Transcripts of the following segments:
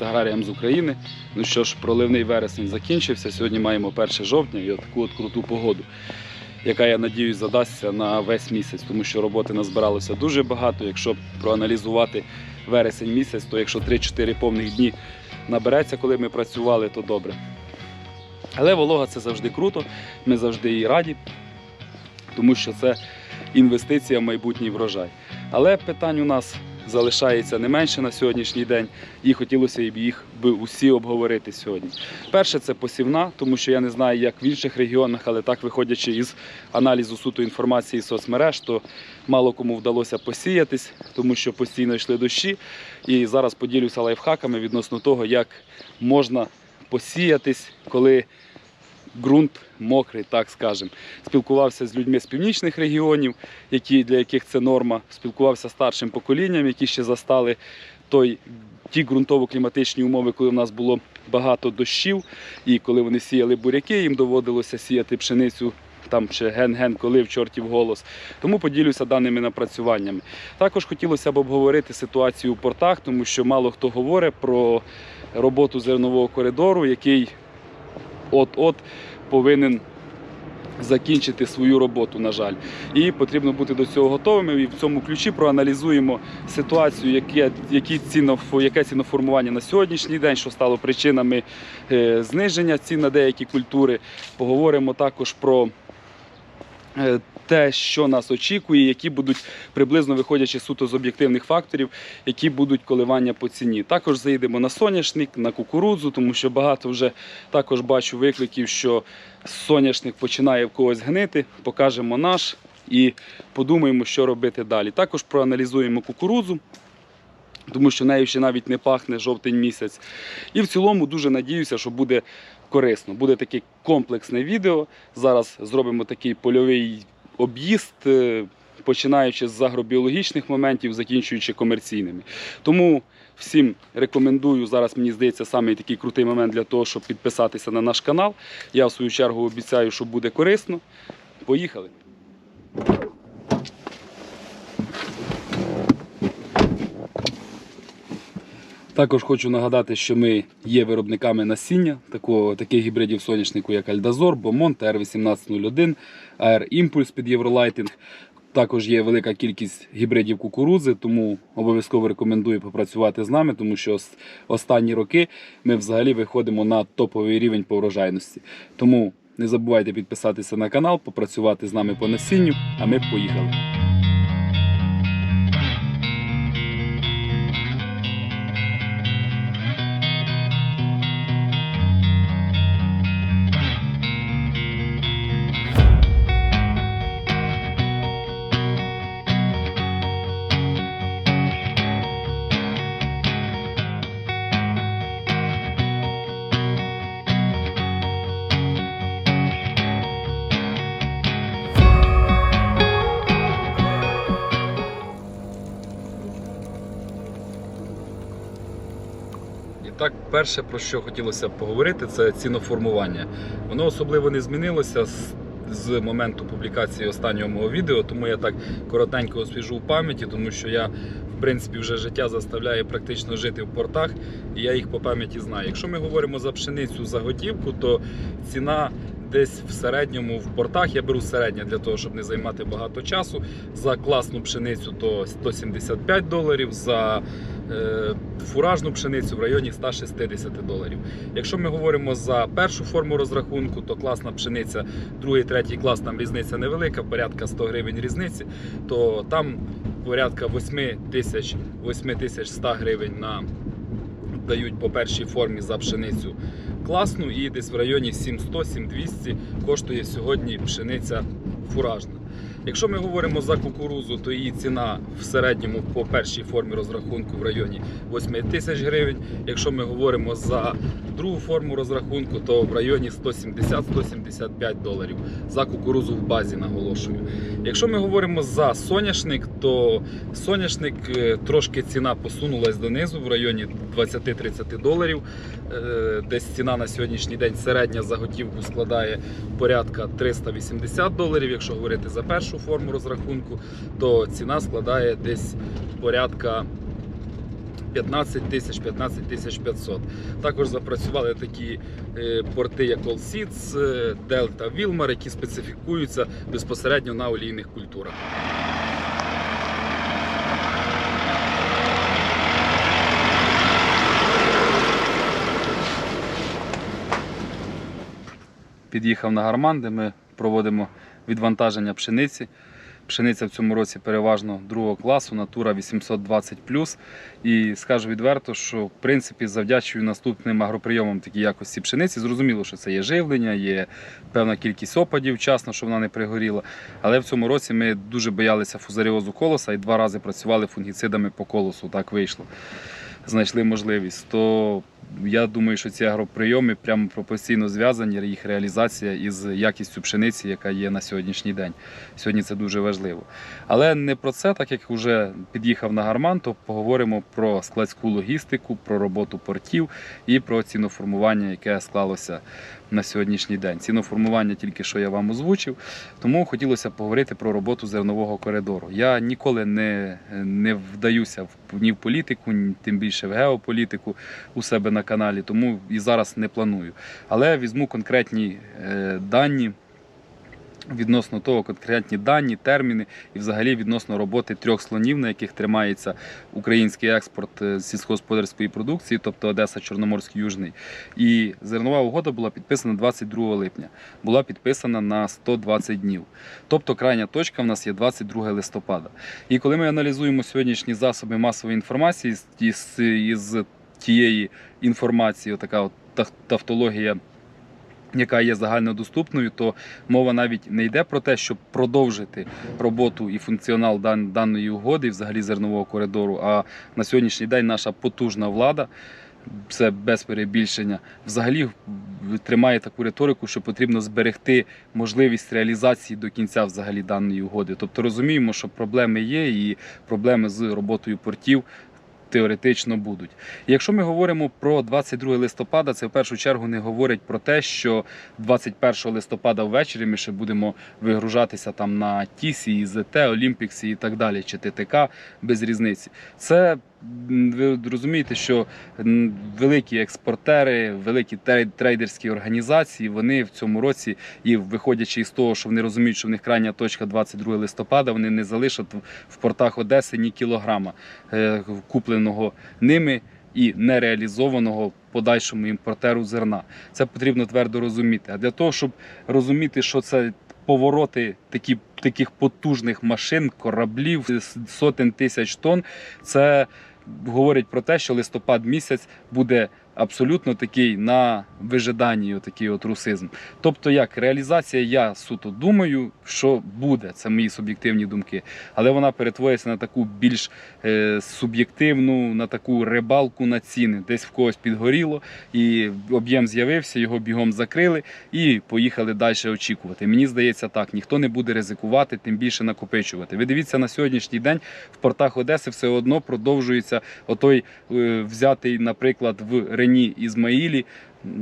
Привіт аграріям з України. Ну що ж, проливний вересень закінчився. Сьогодні маємо 1 жовтня і таку от круту погоду, яка, я надіюсь, задасться на весь місяць, тому що роботи назбиралося дуже багато. Якщо проаналізувати вересень місяць, то якщо 3-4 повних дні набереться, коли ми працювали, то добре. Але волога це завжди круто, ми завжди їй раді, тому що це інвестиція в майбутній врожай. Але питань у нас залишається не менше на сьогоднішній день, і хотілося б їх усі обговорити сьогодні. Перше це посівна, тому що я не знаю, як в інших регіонах, але так виходячи із аналізу суто інформації соцмереж, то мало кому вдалося посіятись, тому що постійно йшли дощі. І зараз поділюся лайфхаками відносно того, як можна посіятись, коли ґрунт мокрий, так скажемо. Спілкувався з людьми з північних регіонів, які, для яких це норма. Спілкувався з старшим поколінням, які ще застали той, ті ґрунтово-кліматичні умови, коли в нас було багато дощів, і коли вони сіяли буряки, їм доводилося сіяти пшеницю. Там ще ген-ген, коли в чортів голос. Тому поділюся даними напрацюваннями. Також хотілося б обговорити ситуацію у портах, тому що мало хто говорить про роботу зернового коридору, який от-от повинен закінчити свою роботу, на жаль. І потрібно бути до цього готовими. І в цьому ключі проаналізуємо ситуацію, яке, які ціноф- яке ціноформування на сьогоднішній день, що стало причинами е, зниження цін на деякі культури. Поговоримо також про е, те, що нас очікує, які будуть приблизно виходячи суто з об'єктивних факторів, які будуть коливання по ціні. Також заїдемо на соняшник, на кукурудзу, тому що багато вже також бачу викликів, що соняшник починає в когось гнити. Покажемо наш і подумаємо, що робити далі. Також проаналізуємо кукурудзу. Тому що нею ще навіть не пахне жовтень місяць. І в цілому дуже надіюся, що буде корисно. Буде таке комплексне відео. Зараз зробимо такий польовий об'їзд, е, починаючи з агробіологічних моментів, закінчуючи комерційними. Тому всім рекомендую зараз, мені здається, саме такий крутий момент для того, щоб підписатися на наш канал. Я в свою чергу обіцяю, що буде корисно. Поїхали! Також хочу нагадати, що ми є виробниками насіння такого, таких гібридів соняшнику, як Альдазор, Бомон, ТР-1801, АР Імпульс під Євролайтинг. Також є велика кількість гібридів кукурудзи, тому обов'язково рекомендую попрацювати з нами, тому що останні роки ми взагалі виходимо на топовий рівень по врожайності. Тому не забувайте підписатися на канал, попрацювати з нами по насінню, а ми поїхали. І так, перше, про що хотілося б поговорити, це ціноформування. Воно особливо не змінилося з, з моменту публікації останнього мого відео, тому я так коротенько освіжу в пам'яті, тому що я, в принципі, вже життя заставляє практично жити в портах, і я їх по пам'яті знаю. Якщо ми говоримо за пшеницю заготівку, то ціна. Десь в середньому в портах я беру середнє для того, щоб не займати багато часу. За класну пшеницю то 175 доларів, за фуражну пшеницю в районі 160 доларів. Якщо ми говоримо за першу форму розрахунку, то класна пшениця, другий, третій клас, там різниця невелика, порядка 100 гривень різниці, то там порядка 8 тисяч 8100 гривень на дають по першій формі за пшеницю класну і десь в районі 7100-7200 коштує сьогодні пшениця фуражна. Якщо ми говоримо за кукурузу, то її ціна в середньому по першій формі розрахунку в районі 8 тисяч гривень. Якщо ми говоримо за другу форму розрахунку, то в районі 170-175 доларів за кукурузу в базі наголошую. Якщо ми говоримо за соняшник, то соняшник е, трошки ціна посунулась донизу в районі 20-30 доларів. Е, Десь ціна на сьогоднішній день середня заготівку складає порядка 380 доларів. Якщо говорити за першу форму розрахунку, то ціна складає десь порядка 15 тисяч, 15 тисяч 500. Також запрацювали такі е, порти, як All Seeds, е, Delta, Wilmar, які специфікуються безпосередньо на олійних культурах. Під'їхав на гарман, де ми проводимо відвантаження пшениці. Пшениця в цьому році переважно другого класу, натура 820 І скажу відверто, що в принципі завдячую наступним агроприйомам такій якості пшениці. Зрозуміло, що це є живлення, є певна кількість опадів вчасно, що вона не пригоріла. Але в цьому році ми дуже боялися фузаріозу колоса і два рази працювали фунгіцидами по колосу. Так вийшло. Знайшли можливість. То я думаю, що ці агроприйоми прямо пропорційно зв'язані, їх реалізація із якістю пшениці, яка є на сьогоднішній день. Сьогодні це дуже важливо. Але не про це, так як вже під'їхав на гарман, то поговоримо про складську логістику, про роботу портів і про ціноформування, яке склалося на сьогоднішній день. Ціноформування тільки що я вам озвучив, тому хотілося поговорити про роботу зернового коридору. Я ніколи не, не вдаюся ні в політику, ні тим більше в геополітику у себе на каналі, тому і зараз не планую. Але візьму конкретні е, дані. Відносно того, конкретні дані, терміни і взагалі відносно роботи трьох слонів, на яких тримається український експорт е, сільськогосподарської продукції, тобто Одеса, Чорноморський Южний. І зернова угода була підписана 22 липня, була підписана на 120 днів. Тобто крайня точка в нас є 22 листопада. І коли ми аналізуємо сьогоднішні засоби масової інформації із, із тієї інформації, така от тавтологія. Яка є загальнодоступною, то мова навіть не йде про те, щоб продовжити роботу і функціонал дан- даної угоди, взагалі зернового коридору. А на сьогоднішній день наша потужна влада, це без перебільшення, взагалі тримає таку риторику, що потрібно зберегти можливість реалізації до кінця взагалі даної угоди. Тобто розуміємо, що проблеми є, і проблеми з роботою портів. Теоретично будуть. Якщо ми говоримо про 22 листопада, це в першу чергу не говорить про те, що 21 листопада ввечері ми ще будемо вигружатися там на Тісі, ІЗТ, Олімпіксі і так далі, чи ТТК без різниці. Це ви розумієте, що великі експортери, великі трейдерські організації, вони в цьому році, і виходячи із того, що вони розуміють, що в них крайня точка 22 листопада, вони не залишать в- портах Одеси ні кілограма е, купленого ними і нереалізованого подальшому імпортеру зерна. Це потрібно твердо розуміти. А для того, щоб розуміти, що це повороти такі, таких потужних машин, кораблів, сотень тисяч тонн, це говорить про те, що листопад місяць буде абсолютно такий на вижиданні, отакий от русизм. Тобто, як реалізація, я суто думаю, що буде, це мої суб'єктивні думки, але вона перетворюється на таку більш е, суб'єктивну, на таку рибалку на ціни. Десь в когось підгоріло, і об'єм з'явився, його бігом закрили і поїхали далі очікувати. Мені здається, так ніхто не буде ризикувати, тим більше накопичувати. Ви дивіться на сьогоднішній день в портах Одеси все одно продовжується отой е, взятий, наприклад, в Рені Ізмаїлі.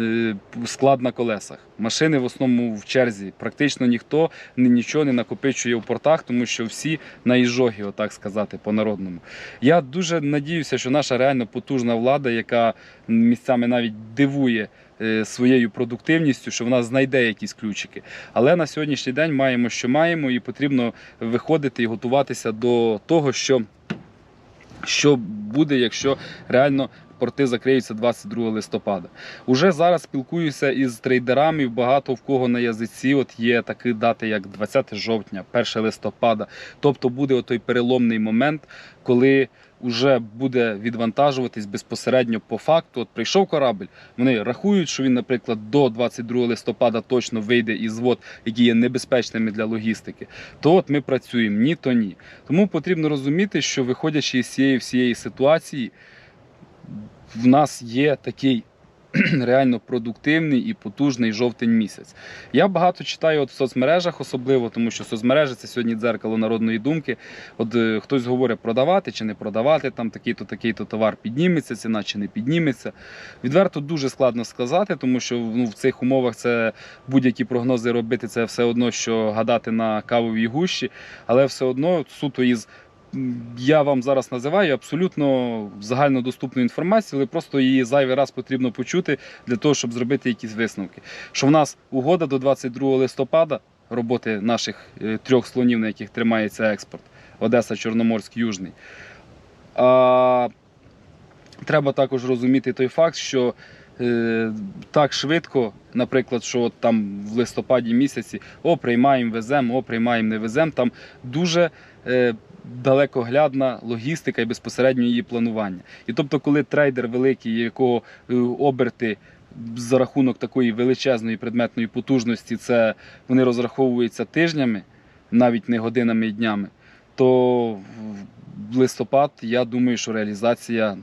е, Склад на колесах. Машини в основному в черзі. Практично ніхто нічого не накопичує в портах, тому що всі на іжогі, отак сказати, по-народному. Я дуже надіюся, що наша реально потужна влада, яка місцями навіть дивує е, своєю продуктивністю, що вона знайде якісь ключики. Але на сьогоднішній день маємо, що маємо, і потрібно виходити і готуватися до того, що, що буде, якщо реально. Порти закриються 22 листопада. Уже зараз спілкуюся із трейдерами. Багато в кого на язиці от є такі дати, як 20 жовтня, 1 листопада. Тобто буде той переломний момент, коли вже буде відвантажуватись безпосередньо по факту. От прийшов корабль, вони рахують, що він, наприклад, до 22 листопада точно вийде із вод, які є небезпечними для логістики. То от ми працюємо ні, то ні. Тому потрібно розуміти, що виходячи з цієї всієї ситуації, в нас є такий реально продуктивний і потужний жовтень місяць. Я багато читаю от в соцмережах, особливо, тому що соцмережі це сьогодні дзеркало народної думки. От е, хтось говорить продавати чи не продавати, там такий-то такий-то товар підніметься, ціна чи не підніметься. Відверто дуже складно сказати, тому що ну, в цих умовах це будь-які прогнози робити, це все одно, що гадати на кавовій гущі, але все одно суто із я вам зараз називаю абсолютно загальнодоступну інформацію, але просто її зайвий раз потрібно почути для того, щоб зробити якісь висновки. Що в нас угода до 22 листопада роботи наших е, трьох слонів, на яких тримається експорт Одеса, Чорноморськ, Южний. А треба також розуміти той факт, що е, так швидко, наприклад, що от там в листопаді місяці о, приймаємо, веземо, о, приймаємо, не веземо. Там дуже е, далекоглядна логістика і безпосередньо її планування. І тобто, коли трейдер великий, якого е, оберти за рахунок такої величезної предметної потужності, це вони розраховуються тижнями, навіть не годинами і днями, то в листопад я думаю, що реалізація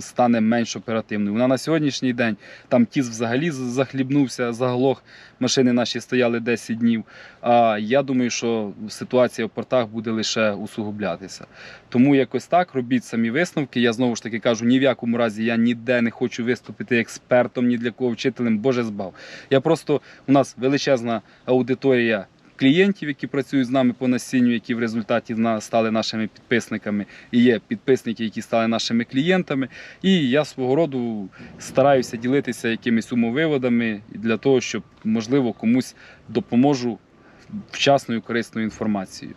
стане менш оперативною. Вона на сьогоднішній день там тіс взагалі захлібнувся, заглох. Машини наші стояли 10 днів. А я думаю, що ситуація в портах буде лише усугублятися. Тому якось так робіть самі висновки. Я знову ж таки кажу, ні в якому разі я ніде не хочу виступити експертом, ні для кого вчителем, Боже збав. Я просто у нас величезна аудиторія. Клієнтів, які працюють з нами по насінню, які в результаті стали нашими підписниками, і є підписники, які стали нашими клієнтами. І я свого роду стараюся ділитися якимись умовиводами для того, щоб можливо комусь допоможу вчасною корисною інформацією.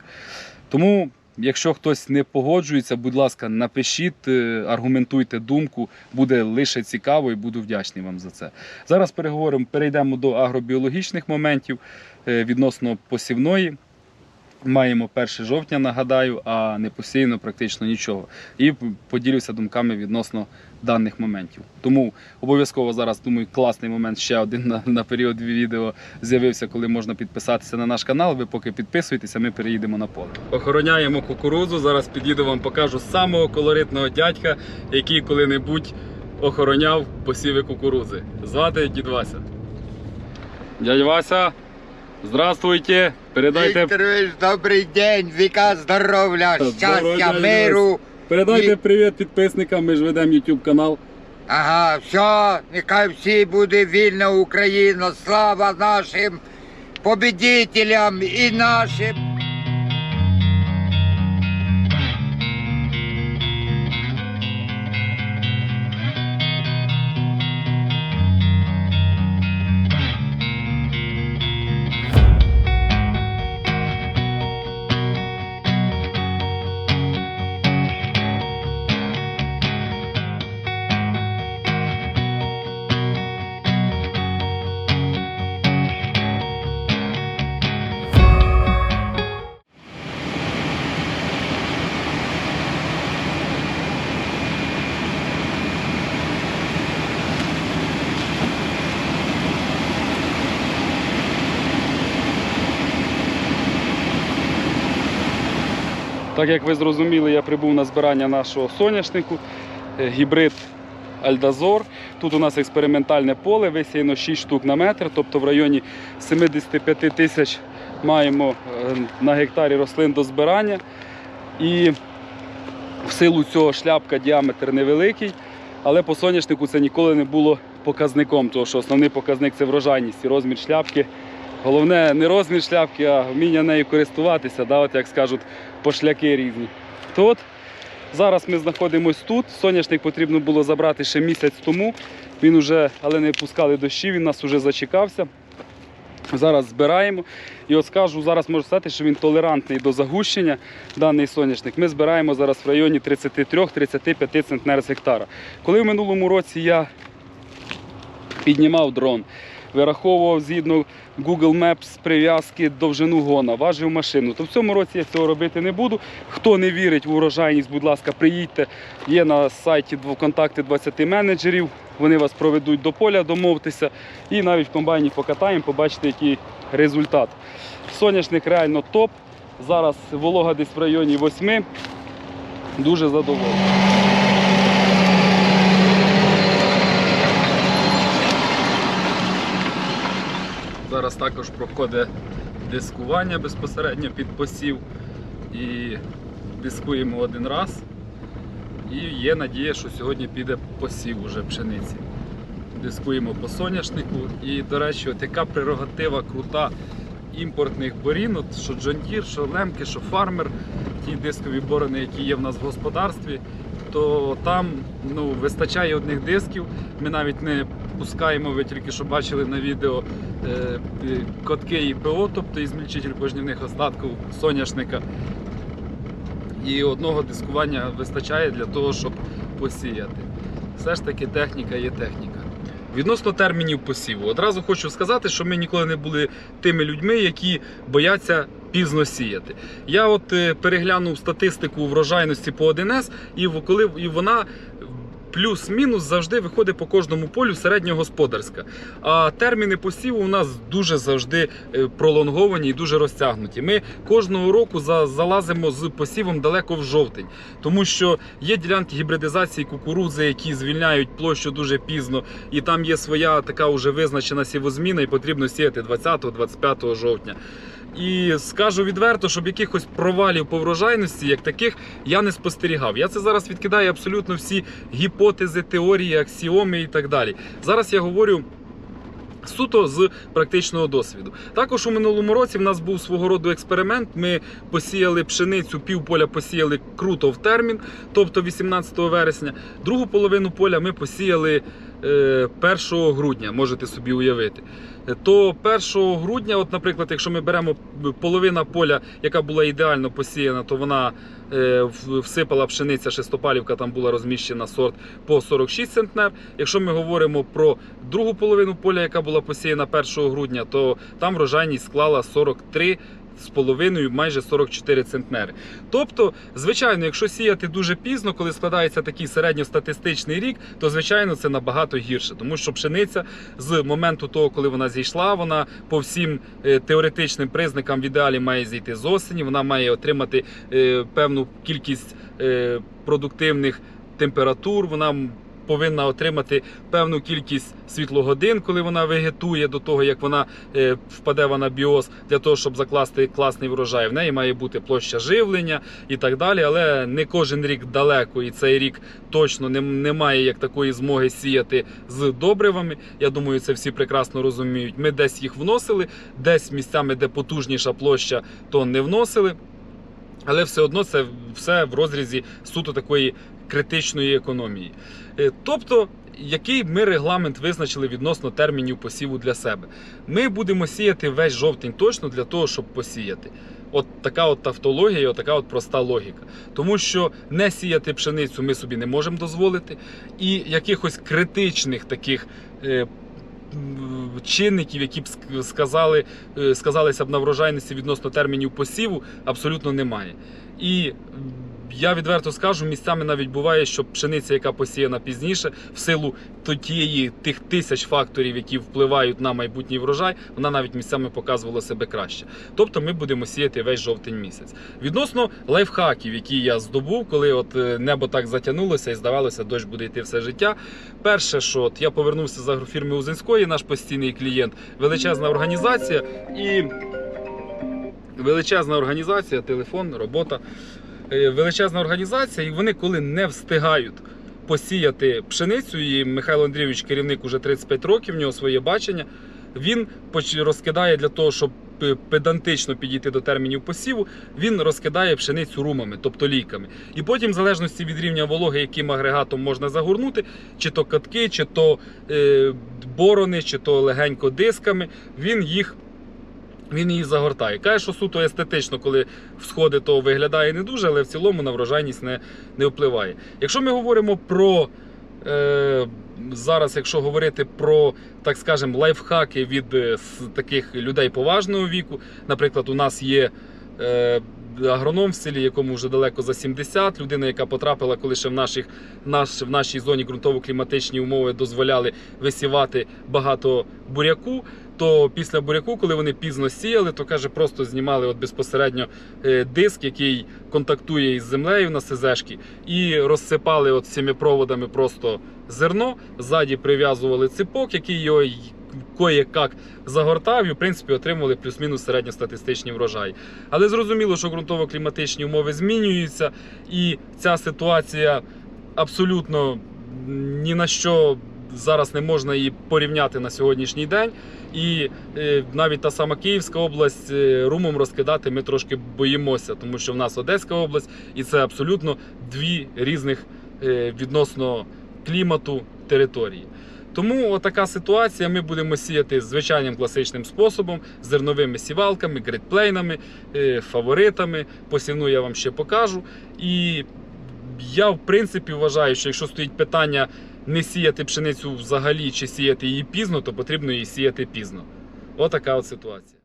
Тому, якщо хтось не погоджується, будь ласка, напишіть, е, аргументуйте думку, буде лише цікаво і буду вдячний вам за це. Зараз переговоримо, перейдемо до агробіологічних моментів е, відносно посівної. Маємо 1 жовтня, нагадаю, а не посіяно практично нічого. І поділюся думками відносно даних моментів. Тому обов'язково зараз думаю, класний момент ще один на, на період відео з'явився, коли можна підписатися на наш канал. Ви поки підписуєтеся, ми переїдемо на поле. Охороняємо кукурудзу. Зараз під'їду вам покажу самого колоритного дядька, який коли-небудь охороняв посіви кукурудзи. Звати дід Вася. Дядь Вася, здравствуйте. Передайте, Вікторович, добрий день, віка здоров'я, щастя, миру. передайте І- привіт підписникам. Ми ж ведемо YouTube канал. Ага, все, нехай всі буде вільна Україна, слава нашим победителям і нашим. Так як ви зрозуміли, я прибув на збирання нашого соняшнику, е, гібрид Альдазор. Тут у нас експериментальне поле, висіяно 6 штук на метр, тобто в районі 75 тисяч маємо е, на гектарі рослин до збирання. І в силу цього шляпка діаметр невеликий, але по соняшнику це ніколи не було показником, тому що основний показник це врожайність і розмір шляпки. Головне не розмір шляпки, а вміння нею користуватися, да, от як скажуть, пошляки різні. То от зараз ми знаходимося тут. Соняшник потрібно було забрати ще місяць тому. Він уже, але не пускали дощі, він нас вже зачекався. Зараз збираємо. І от скажу, зараз можу сказати, що він толерантний до загущення, даний соняшник. Ми збираємо зараз в районі 33-35 центнер з гектара. Коли в минулому році я піднімав дрон, вираховував згідно Google Maps прив'язки довжину гона, важив машину, то в цьому році я цього робити не буду. Хто не вірить в урожайність, будь ласка, приїдьте. Є на сайті контакти 20 менеджерів. Вони вас проведуть до поля, домовтеся. І навіть в комбайні покатаємо, побачите, який результат. Соняшник реально топ. Зараз волога десь в районі 8. Дуже задоволений. Зараз також проходить дискування безпосередньо під посів. І дискуємо один раз. І є надія, що сьогодні піде посів уже пшениці. Дискуємо по соняшнику. І, до речі, от яка прерогатива крута імпортних борін, от що Deere, що Лемки, що Farmer, ті дискові борони, які є в нас в господарстві, то там ну, вистачає одних дисків. Ми навіть не пускаємо, ви тільки що бачили на відео е, котки і ПО, тобто ізмільчитель пожнівних остатків соняшника. І одного дискування вистачає для того, щоб посіяти. Все ж таки техніка є техніка. Відносно термінів посіву, одразу хочу сказати, що ми ніколи не були тими людьми, які бояться пізно сіяти. Я от е, переглянув статистику врожайності по 1С, і коли і вона плюс-мінус завжди виходить по кожному полю середньогосподарська. А терміни посіву у нас дуже завжди е, пролонговані і дуже розтягнуті. Ми кожного року за- залазимо з посівом далеко в жовтень, тому що є ділянки гібридизації кукурудзи, які звільняють площу дуже пізно, і там є своя така вже визначена сівозміна, і потрібно сіяти 20-25 жовтня. І скажу відверто, щоб якихось провалів по врожайності, як таких, я не спостерігав. Я це зараз відкидаю абсолютно всі гіпотези, теорії, аксіоми і так далі. Зараз я говорю. Суто з практичного досвіду. Також у минулому році в нас був свого роду експеримент. Ми посіяли пшеницю, пів поля посіяли круто в термін, тобто 18 вересня. Другу половину поля ми посіяли 1 грудня, можете собі уявити. Е, То 1 грудня, от, наприклад, якщо ми беремо половина поля, яка була ідеально посіяна, то вона е, всипала пшениця, шестопалівка там була розміщена сорт по 46 центнер. Якщо ми говоримо про другу половину поля, яка була посіяна 1 грудня, то там врожайність склала 43 з половиною, майже 44 центнери. Тобто, звичайно, якщо сіяти дуже пізно, коли складається такий середньостатистичний рік, то звичайно це набагато гірше, тому що пшениця з моменту того, коли вона зійшла, вона по всім е, теоретичним признакам в ідеалі має зійти з осені, вона має отримати е, певну кількість е, продуктивних температур, вона повинна отримати певну кількість світлогодин, коли вона вегетує до того, як вона е, впаде в анабіоз, для того, щоб закласти класний врожай. В неї має бути площа живлення і так далі. Але не кожен рік далеко, і цей рік точно не, немає як такої змоги сіяти з добривами. Я думаю, це всі прекрасно розуміють. Ми десь їх вносили, десь місцями, де потужніша площа, то не вносили. Але все одно це все в розрізі суто такої критичної економії. Е, Тобто, який ми регламент визначили відносно термінів посіву для себе? Ми будемо сіяти весь жовтень точно для того, щоб посіяти. От така от тавтологія, от така от проста логіка. Тому що не сіяти пшеницю ми собі не можемо дозволити, і якихось критичних таких. е, Чинників, які б сказали, е, сказалися б на врожайності відносно термінів посіву, абсолютно немає. І я відверто скажу, місцями навіть буває, що пшениця, яка посіяна пізніше, в силу тієї тих тисяч факторів, які впливають на майбутній врожай, вона навіть місцями показувала себе краще. Тобто ми будемо сіяти весь жовтень місяць. Відносно лайфхаків, які я здобув, коли от е, небо так затягнулося і здавалося, дощ буде йти все життя. Перше, що от я повернувся з агрофірми Узинської, наш постійний клієнт, величезна організація і величезна організація, телефон, робота. Е, Величезна організація, і вони, коли не встигають посіяти пшеницю, і Михайло Андрійович, керівник уже 35 років, в нього своє бачення. Він розкидає для того, щоб е, педантично підійти до термінів посіву, він розкидає пшеницю румами, тобто лійками. І потім, в залежності від рівня вологи, яким агрегатом можна загорнути, чи то катки, чи то е, борони, чи то легенько дисками, він їх. Він її загортає. Каже, що суто естетично, коли всходи, то виглядає не дуже, але в цілому на врожайність не, не впливає. Якщо ми говоримо про е, зараз, якщо говорити про, так скажемо, лайфхаки від е, таких людей поважного віку, наприклад, у нас є. Е, Агроном в селі, якому вже далеко за 70, людина, яка потрапила, коли ще в, наших, наш, в нашій зоні ґрунтово-кліматичні умови дозволяли висівати багато буряку. То після буряку, коли вони пізно сіяли, то каже, просто знімали от безпосередньо е, диск, який контактує із землею на СЗшки, і розсипали от цими проводами просто зерно. Ззаді прив'язували ципок, який його кое-як загортав, і в принципі отримували плюс-мінус середньостатистичні врожаї. Але зрозуміло, що ґрунтово-кліматичні умови змінюються, і ця ситуація абсолютно ні на що зараз не можна її порівняти на сьогоднішній день. І е, навіть та сама Київська область е, румом розкидати ми трошки боїмося, тому що в нас Одеська область, і це абсолютно дві різних е, відносно клімату території. Тому така ситуація. Ми будемо сіяти звичайним класичним способом, зерновими сівалками, гридплейнами, фаворитами. Посівну я вам ще покажу. І я, в принципі, вважаю, що якщо стоїть питання не сіяти пшеницю взагалі чи сіяти її пізно, то потрібно її сіяти пізно. Отака от ситуація.